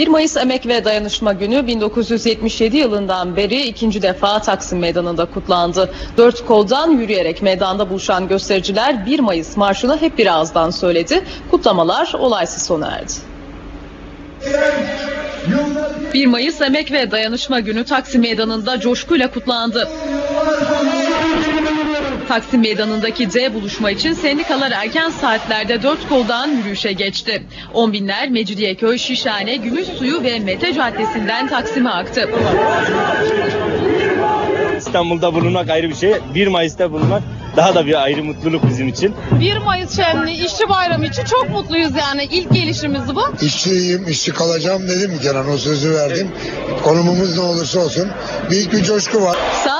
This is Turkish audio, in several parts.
1 Mayıs Emek ve Dayanışma Günü 1977 yılından beri ikinci defa Taksim Meydanı'nda kutlandı. Dört koldan yürüyerek meydanda buluşan göstericiler 1 Mayıs marşını hep bir ağızdan söyledi. Kutlamalar olaysız sona erdi. 1 Mayıs Emek ve Dayanışma Günü Taksim Meydanı'nda coşkuyla kutlandı. Taksim Meydanı'ndaki D buluşma için sendikalar erken saatlerde dört koldan yürüyüşe geçti. On binler Mecidiyeköy, Şişhane, Gümüşsuyu ve Mete Caddesi'nden Taksim'e aktı. İstanbul'da bulunmak ayrı bir şey. 1 Mayıs'ta bulunmak daha da bir ayrı mutluluk bizim için. 1 Mayıs şenliği işçi bayramı için çok mutluyuz yani ilk gelişimiz bu. İşçiyim, işçi kalacağım dedim bir kere o sözü verdim. Konumumuz ne olursa olsun büyük bir coşku var. 10.30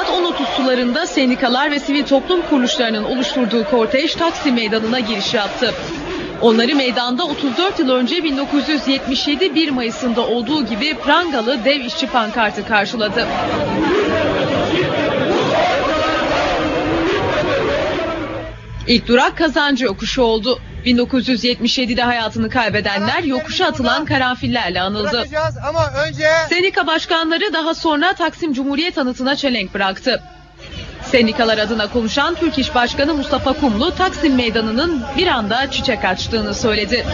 sularında sendikalar ve sivil toplum kuruluşlarının oluşturduğu kortej Taksim Meydanı'na giriş yaptı. Onları meydanda 34 yıl önce 1977 1 Mayıs'ında olduğu gibi prangalı dev işçi pankartı karşıladı. İlk durak kazancı yokuşu oldu. 1977'de hayatını kaybedenler yokuşa atılan karanfillerle anıldı. Ama önce Sendika başkanları daha sonra Taksim Cumhuriyet anıtına çelenk bıraktı. Sendikalar adına konuşan Türk İş Başkanı Mustafa Kumlu, Taksim Meydanı'nın bir anda çiçek açtığını söyledi.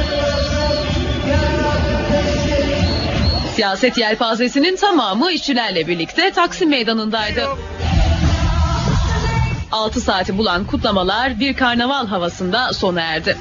Siyaset yelpazesinin tamamı işçilerle birlikte Taksim Meydanı'ndaydı. 6 saati bulan kutlamalar bir karnaval havasında sona erdi.